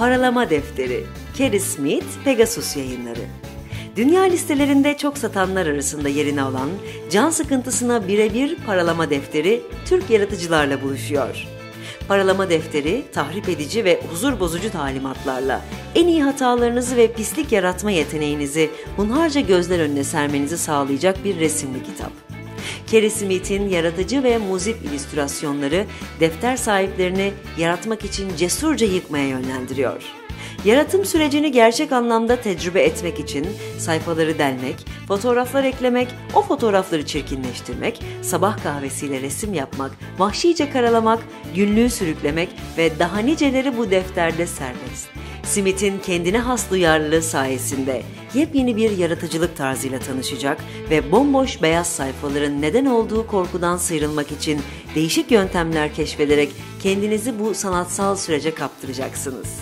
Paralama Defteri Carrie Smith, Pegasus Yayınları Dünya listelerinde çok satanlar arasında yerini alan Can Sıkıntısına Birebir Paralama Defteri Türk yaratıcılarla buluşuyor. Paralama defteri, tahrip edici ve huzur bozucu talimatlarla en iyi hatalarınızı ve pislik yaratma yeteneğinizi hunharca gözler önüne sermenizi sağlayacak bir resimli kitap. Kerry Smith'in yaratıcı ve muzip illüstrasyonları defter sahiplerini yaratmak için cesurca yıkmaya yönlendiriyor. Yaratım sürecini gerçek anlamda tecrübe etmek için sayfaları delmek, fotoğraflar eklemek, o fotoğrafları çirkinleştirmek, sabah kahvesiyle resim yapmak, vahşice karalamak, günlüğü sürüklemek ve daha niceleri bu defterde serbest. Smith'in kendine has duyarlılığı sayesinde yepyeni bir yaratıcılık tarzıyla tanışacak ve bomboş beyaz sayfaların neden olduğu korkudan sıyrılmak için değişik yöntemler keşfederek kendinizi bu sanatsal sürece kaptıracaksınız.